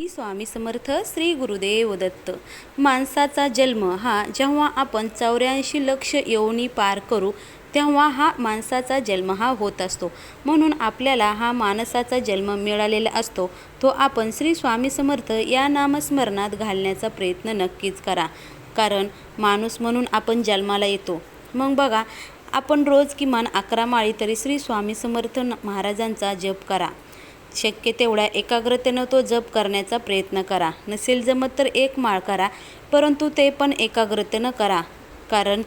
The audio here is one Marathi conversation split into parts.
श्री स्वामी समर्थ श्री गुरुदेव दत्त. माणसाचा जन्म हा जेव्हा आपण चौऱ्याऐंशी लक्ष येऊनी पार करू तेव्हा हा माणसाचा जन्म हा होत असतो. म्हणून आपल्याला हा माणसाचा जन्म मिळालेला असतो. तो आपण श्री स्वामी समर्थ या नामस्मरणात घालण्याचा प्रयत्न नक्कीच करा. कारण माणूस म्हणून आपण जन्माला येतो. मग बघा आपण रोज किमान अकरा माळी तरी श्री स्वामी समर्थ महाराजांचा जप करा. शक्य तेवढ्या एकाग्रतेनं तो जप करण्याचा प्रयत्न करा. नसेल जमत तर एक माळ करा परंतु ते पण एकाग्रतेनं करा. कारण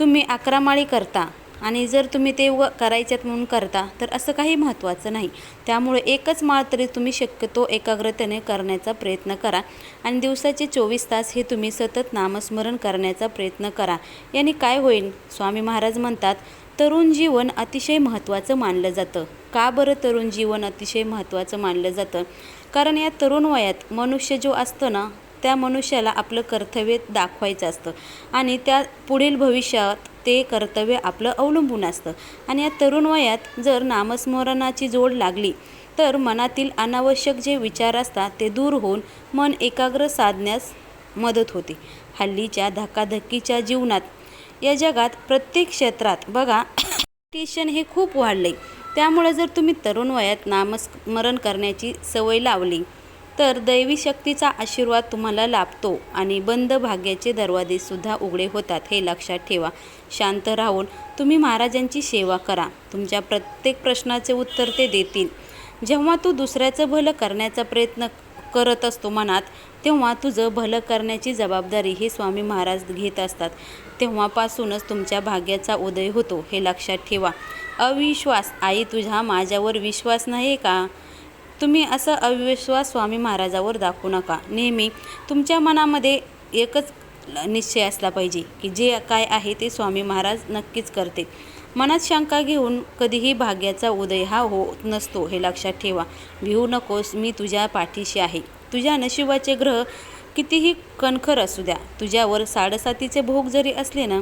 तुम्ही अकरा माळी करता आणि जर तुम्ही ते व करायच्यात म्हणून करता तर असं काही महत्त्वाचं नाही. त्यामुळे एकच माळ तरी तुम्ही शक्यतो एकाग्रतेने करण्याचा प्रयत्न करा आणि दिवसाचे चोवीस तास हे तुम्ही सतत नामस्मरण करण्याचा प्रयत्न करा. याने काय होईल? स्वामी महाराज म्हणतात तरुण जीवन अतिशय महत्त्वाचं मानलं जातं. का बरं तरुण जीवन अतिशय महत्त्वाचं मानलं जातं? कारण या तरुण वयात मनुष्य जो असतो ना त्या मनुष्याला आपलं कर्तव्य दाखवायचं असतं. आणि त्या पुढील भविष्यात ते कर्तव्य आपलं अवलंबून असतं. आणि या तरुण वयात जर नामस्मरणाची जोड लागली तर मनातील अनावश्यक जे विचार असतात ते दूर होऊन मन एकाग्र साधण्यास मदत होते. हल्लीच्या धकाधकीच्या जीवनात या जगात प्रत्येक क्षेत्रात बघा टेशन हे खूप वाढले त्यामुळे जर तुम्ही तरुण वयात नामस्मरण करण्याची सवय लावली तर दैवी शक्तीचा आशीर्वाद तुम्हाला लाभतो आणि बंद भाग्याचे दरवाजेसुद्धा उघडे होतात हे लक्षात ठेवा. शांत राहून तुम्ही महाराजांची सेवा करा. तुमच्या प्रत्येक प्रश्नाचे उत्तर ते देतील. जेव्हा तू दुसऱ्याचं भलं करण्याचा प्रयत्न करत असतो मनात तेव्हा तुझं भलं करण्याची जबाबदारी हे स्वामी महाराज घेत असतात. तेव्हापासूनच तुमच्या भाग्याचा उदय होतो हे लक्षात ठेवा. अविश्वास. आई तुझा माझ्यावर विश्वास नाही का? तुम्ही असं अविश्वास स्वामी महाराजावर दाखवू नका. नेहमी तुमच्या मनामध्ये एकच निश्चय असला पाहिजे की जे काय आहे ते स्वामी महाराज नक्कीच करते मनात शंका घेऊन कधीही भाग्याचा उदय हा होत नसतो हे लक्षात ठेवा. भिवू नकोस मी तुझ्या पाठीशी आहे. तुझ्या नशिबाचे ग्रह कितीही कणखर असू द्या तुझ्यावर साडेसातीचे भोग जरी असले ना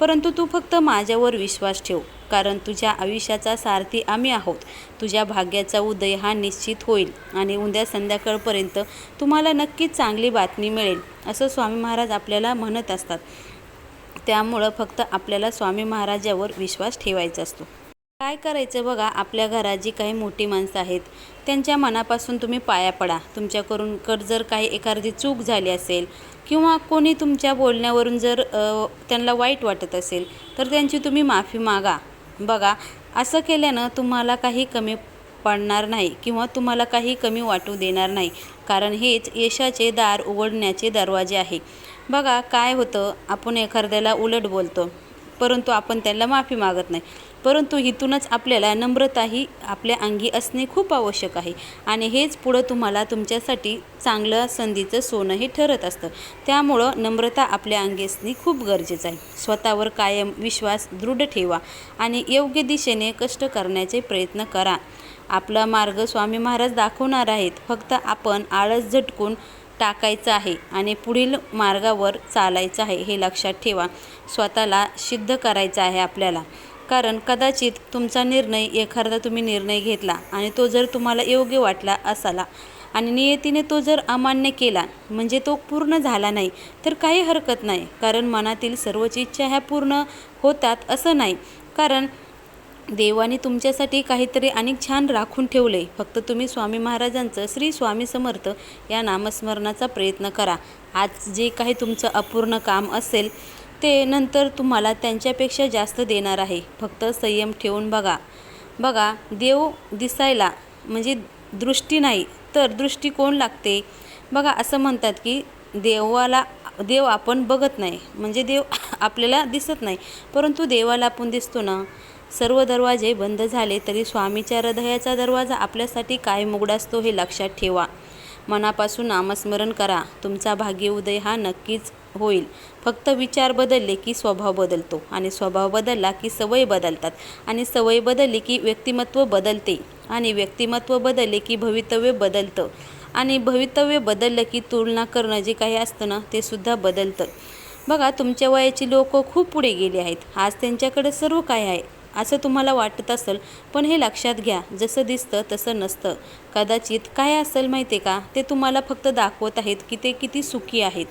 परंतु तू फक्त माझ्यावर विश्वास ठेव. कारण तुझ्या आयुष्याचा सारथी आम्ही आहोत. तुझ्या भाग्याचा उदय हा निश्चित होईल आणि उद्या संध्याकाळपर्यंत तुम्हाला नक्कीच चांगली बातमी मिळेल असं स्वामी महाराज आपल्याला म्हणत असतात. त्यामुळं फक्त आपल्याला स्वामी महाराजावर विश्वास ठेवायचा असतो. काय करायचं बघा आपल्या घरात जी काही मोठी माणसं आहेत त्यांच्या मनापासून तुम्ही पाया पडा. तुमच्याकडून कड जर काही एखादी चूक झाली असेल किंवा कोणी तुमच्या बोलण्यावरून जर त्यांना वाईट वाटत असेल तर त्यांची तुम्ही माफी मागा. बघा असं केल्यानं तुम्हाला काही कमी पडणार नाही किंवा तुम्हाला काही कमी वाटू देणार नाही. कारण हेच यशाचे दार उघडण्याचे दरवाजे आहे. बघा काय होतं आपण एखाद्याला उलट बोलतो परंतु आपण त्याला माफी मागत नाही. परंतु इथूनच आपल्याला नम्रताही आपल्या अंगी असणे खूप आवश्यक आहे. आणि हेच पुढं तुम्हाला तुमच्यासाठी चांगलं संधीचं सोनं हे ठरत असतं. त्यामुळं नम्रता आपल्या अंगी असणे खूप गरजेचं आहे. स्वतःवर कायम विश्वास दृढ ठेवा आणि योग्य दिशेने कष्ट करण्याचे प्रयत्न करा. आपला मार्ग स्वामी महाराज दाखवणार आहेत. फक्त आपण आळस झटकून टाकायचं आहे आणि पुढील मार्गावर चालायचं आहे हे लक्षात ठेवा. स्वतःला सिद्ध करायचं आहे आपल्याला. कारण कदाचित तुमचा निर्णय एखादा तुम्ही निर्णय घेतला आणि तो जर तुम्हाला योग्य वाटला असाला आणि नियतीने तो जर अमान्य केला म्हणजे तो पूर्ण झाला नाही तर काही हरकत नाही. कारण मनातील सर्वच इच्छा ह्या पूर्ण होतात असं नाही. कारण देवाने तुमच्यासाठी काहीतरी अनेक छान राखून ठेवले. फक्त तुम्ही स्वामी महाराजांचं श्री स्वामी समर्थ या नामस्मरणाचा प्रयत्न करा. आज जे काही तुमचं अपूर्ण काम असेल ते नंतर तुम्हाला त्यांच्यापेक्षा जास्त देणार आहे. फक्त संयम ठेवून बघा. बघा देव दिसायला म्हणजे दृष्टी नाही तर दृष्टिकोन लागते? बघा असं म्हणतात की देवाला देव आपण बघत नाही. म्हणजे देव आपल्याला दिसत नाही. परंतु देवाला आपण दिसतो ना? सर्व दरवाजे बंद झाले तरी स्वामीच्या हृदयाचा दरवाजा आपल्यासाठी काय मुगडा असतो हे लक्षात ठेवा. मनापासून नामस्मरण करा. तुमचा भाग्य उदय हा नक्कीच होईल. फक्त विचार बदलले की स्वभाव बदलतो आणि स्वभाव बदलला की सवय बदलतात आणि सवय बदलली की व्यक्तिमत्व बदलते आणि व्यक्तिमत्व बदलले की भवितव्य बदलतं आणि भवितव्य बदललं की तुलना करणं जे काही असतं ना ते सुद्धा बदलतं. बघा तुमच्या वयाची लोक खूप पुढे गेली आहेत. आज त्यांच्याकडे सर्व काय आहे? असं तुम्हाला वाटत असेल पण हे लक्षात घ्या जसं दिसतं तसं नसतं. कदाचित काय असेल माहिती आहे का? ते तुम्हाला फक्त दाखवत आहेत की ते किती सुखी आहेत.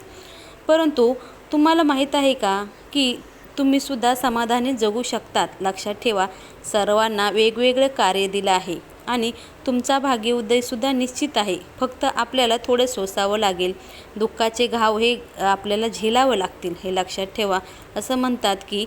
परंतु तुम्हाला माहीत आहे का की तुम्हीसुद्धा समाधानी जगू शकतात? लक्षात ठेवा सर्वांना वेगवेगळं कार्य दिलं आहे आणि तुमचा भाग्योदयसुद्धा निश्चित आहे. फक्त आपल्याला थोडं सोसावं लागेल. दुःखाचे घाव हे आपल्याला झेलावं लागतील. हे लक्षात ठेवा. असं म्हणतात की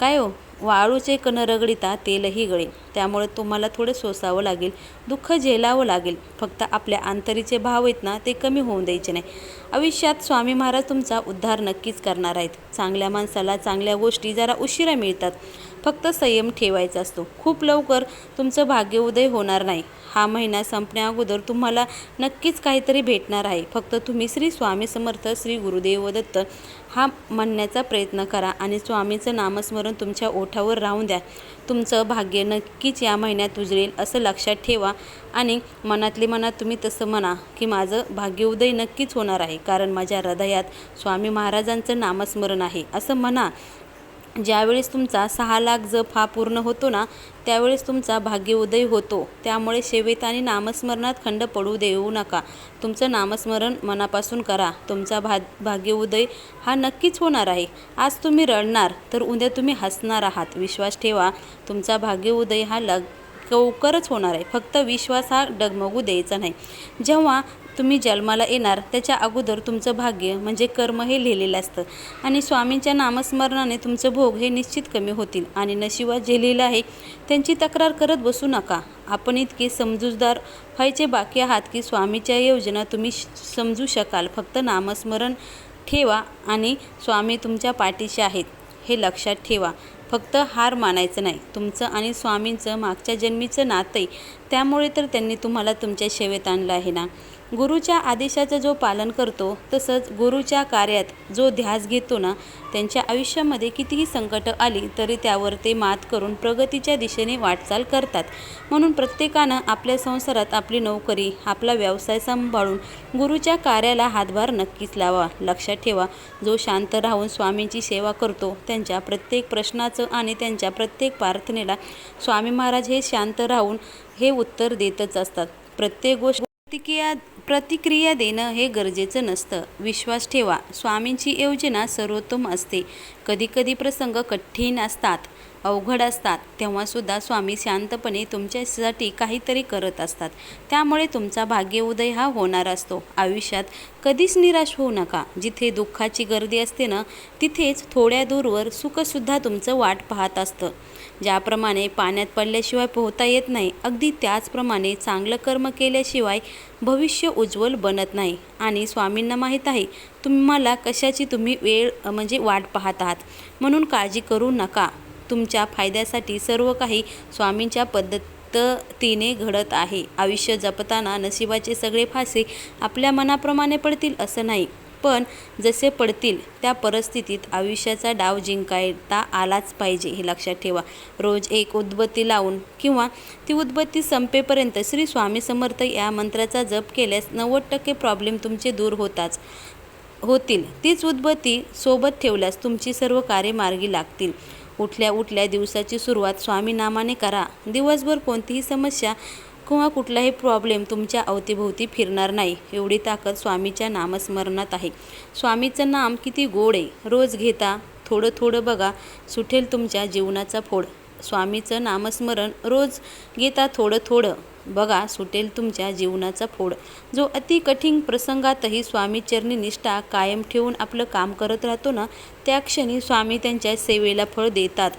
काय हो? वाळूचे कण रगडिता तेलही गळे. त्यामुळे तुम्हाला थोडं सोसावं लागेल दुःख झेलावं लागेल. फक्त आपल्या आंतरीचे भाव आहेत ना ते कमी होऊन द्यायचे नाही. आयुष्यात स्वामी महाराज तुमचा उद्धार नक्कीच करणार आहेत. चांगल्या माणसाला चांगल्या गोष्टी जरा उशिरा मिळतात. फक्त संयम ठेवायचा असतो. खूप लवकर तुमचं भाग्य उदय होणार नाही. हा महिना संपण्या अगोदर तुम्हाला नक्कीच काहीतरी भेटणार आहे. फक्त तुम्ही श्री स्वामी समर्थ श्री गुरुदेव दत्त हा म्हणण्याचा प्रयत्न करा आणि स्वामीचं नामस्मरण तुमच्या ओठावर राहून द्या. तुमचं भाग्य नक्की नक्कीच या महिन्यात उजळेल असं लक्षात ठेवा आणि मनातले मनात तुम्ही तसं म्हणा की माझं भाग्योदय नक्कीच होणार आहे कारण माझ्या हृदयात स्वामी महाराजांचं नामस्मरण आहे. असं म्हणा ज्यावेळेस तुमचा सहा लाख जप हा पूर्ण होतो ना त्यावेळेस तुमचा भाग्योदय होतो. त्यामुळे शेवेत आणि नामस्मरणात खंड पडू देऊ नका. तुमचं नामस्मरण मनापासून करा. तुमचा भा भाग्योदय हा नक्कीच होणार आहे. आज तुम्ही रडणार तर उद्या तुम्ही हसणार आहात. विश्वास ठेवा तुमचा भाग्योदय हा लग लवकरच होणार आहे. फक्त विश्वास हा डगमगू द्यायचा नाही. जेव्हा तुम्ही जन्माला येणार त्याच्या अगोदर तुमचं भाग्य म्हणजे कर्म हे लिहिलेलं असतं. आणि स्वामींच्या नामस्मरणाने तुमचं भोग हे निश्चित कमी होतील. आणि नशिबात जे लिहिलं आहे त्यांची तक्रार करत बसू नका. आपण इतके समजूतदार व्हायचे बाकी आहात की स्वामीच्या योजना तुम्ही समजू शकाल. फक्त नामस्मरण ठेवा आणि स्वामी तुमच्या पाठीशी आहेत. हे लक्षात ठेवा. फक्त हार मानायचं नाही. तुमचं आणि स्वामींचं मागच्या जन्मीचं नातं आहे त्यामुळे तर त्यांनी तुम्हाला तुमच्या सेवेत आणलं आहे ना? गुरुच्या आदेशाचं जो पालन करतो तसंच गुरुच्या कार्यात जो ध्यास घेतो ना त्यांच्या आयुष्यामध्ये कितीही संकटं आली तरी त्यावर ते मात करून प्रगतीच्या दिशेने वाटचाल करतात. म्हणून प्रत्येकानं आपल्या संसारात आपली नोकरी आपला व्यवसाय सांभाळून गुरुच्या कार्याला हातभार नक्कीच लावा. लक्षात ठेवा जो शांत राहून स्वामींची सेवा करतो त्यांच्या प्रत्येक प्रश्नाचं आणि त्यांच्या प्रत्येक प्रार्थनेला स्वामी महाराज हे शांत राहून हे उत्तर देतच असतात. प्रत्येक गोष्ट प्रतिक्रिया प्रतिक्रिया देणं हे गरजेचं नसतं. विश्वास ठेवा. स्वामींची योजना सर्वोत्तम असते. कधीकधी प्रसंग कठीण असतात. अवघड असतात तेव्हासुद्धा स्वामी शांतपणे तुमच्यासाठी काहीतरी करत असतात. त्यामुळे तुमचा भाग्योदय हा होणार असतो. आयुष्यात कधीच निराश होऊ नका. जिथे दुःखाची गर्दी असते ना तिथेच थोड्या दूरवर सुखसुद्धा तुमचं वाट पाहत असतं. ज्याप्रमाणे पाण्यात पडल्याशिवाय पोहता येत नाही अगदी त्याचप्रमाणे चांगलं कर्म केल्याशिवाय भविष्य उज्ज्वल बनत नाही. आणि स्वामींना माहीत आहे तुम्हाला कशाची तुम्ही वेळ म्हणजे वाट पाहत आहात. म्हणून काळजी करू नका. तुमच्या फायद्यासाठी सर्व काही स्वामींच्या पद्धतीने घडत आहे. आयुष्य जपताना नशिबाचे सगळे फासे आपल्या मनाप्रमाणे पडतील असं नाही पण जसे पडतील त्या परिस्थितीत आयुष्याचा डाव जिंकायता आलाच पाहिजे हे लक्षात ठेवा. रोज एक उदबत्ती लावून किंवा ती उदबत्ती संपेपर्यंत श्री स्वामी समर्थ या मंत्राचा जप केल्यास नव्वद टक्के प्रॉब्लेम तुमचे दूर होताच होतील. तीच उदबत्ती सोबत ठेवल्यास तुमची सर्व कार्य मार्गी लागतील. उठल्या उठल्या दिवसाची सुरुवात स्वामीनामाने करा. दिवसभर कोणतीही समस्या किंवा कुठलाही प्रॉब्लेम तुमच्या अवतीभोवती फिरणार नाही. एवढी ताकद स्वामीच्या नामस्मरणात आहे. स्वामीचं नाम किती गोड आहे. रोज घेता थोडं थोडं बघा सुटेल तुमच्या जीवनाचा फोड. स्वामीचं नामस्मरण रोज घेता थोडं थोडं. बघा सुटेल तुमच्या जीवनाचा फोड. जो अति कठीण प्रसंगातही स्वामीचरणी निष्ठा कायम ठेवून आपलं काम करत राहतो ना त्या क्षणी स्वामी त्यांच्या सेवेला फळ देतात.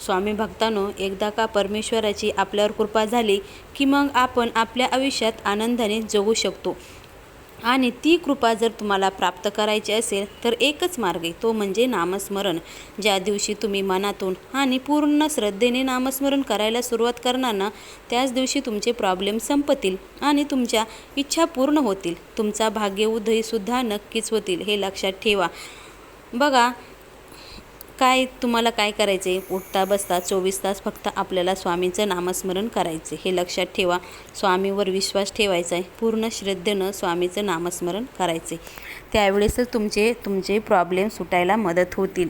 स्वामी भक्तांनो एकदा का परमेश्वराची आपल्यावर कृपा झाली की मग आपण आपल्या आयुष्यात आनंदाने जगू शकतो. आणि ती कृपा जर तुम्हाला प्राप्त करायची असेल तर एकच मार्ग आहे तो म्हणजे नामस्मरण. ज्या दिवशी तुम्ही मनातून आणि पूर्ण श्रद्धेने नामस्मरण करायला सुरुवात करणार ना त्याच दिवशी तुमचे प्रॉब्लेम संपतील आणि तुमच्या इच्छा पूर्ण होतील. तुमचा भाग्य उदयसुद्धा नक्कीच होतील हे लक्षात ठेवा. बघा काय तुम्हाला काय करायचे उठता बसता चोवीस तास फक्त आपल्याला स्वामींचं नामस्मरण करायचे हे लक्षात ठेवा. स्वामीवर विश्वास ठेवायचा आहे पूर्ण श्रद्धेनं स्वामीचं नामस्मरण करायचे त्यावेळेसच तुमचे तुमचे प्रॉब्लेम सुटायला मदत होतील.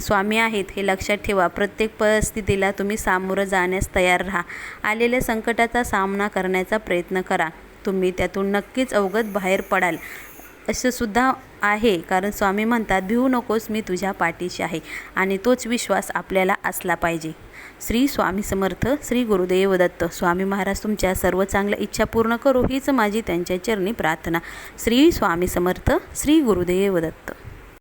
स्वामी आहेत हे लक्षात ठेवा. प्रत्येक परिस्थितीला तुम्ही सामोरं जाण्यास तयार राहा. आलेल्या संकटाचा सामना करण्याचा प्रयत्न करा. तुम्ही त्यातून नक्कीच अवगत बाहेर पडाल. असं सुद्धा आहे. कारण स्वामी म्हणतात भिवू नकोस मी तुझ्या पाठीशी आहे. आणि तोच विश्वास आपल्याला असला पाहिजे. श्री स्वामी समर्थ श्री गुरुदेव दत्त. स्वामी महाराज तुमच्या सर्व चांगल्या इच्छा पूर्ण करो. हीच माझी त्यांच्या चरणी प्रार्थना. श्री स्वामी समर्थ श्री गुरुदेव दत्त.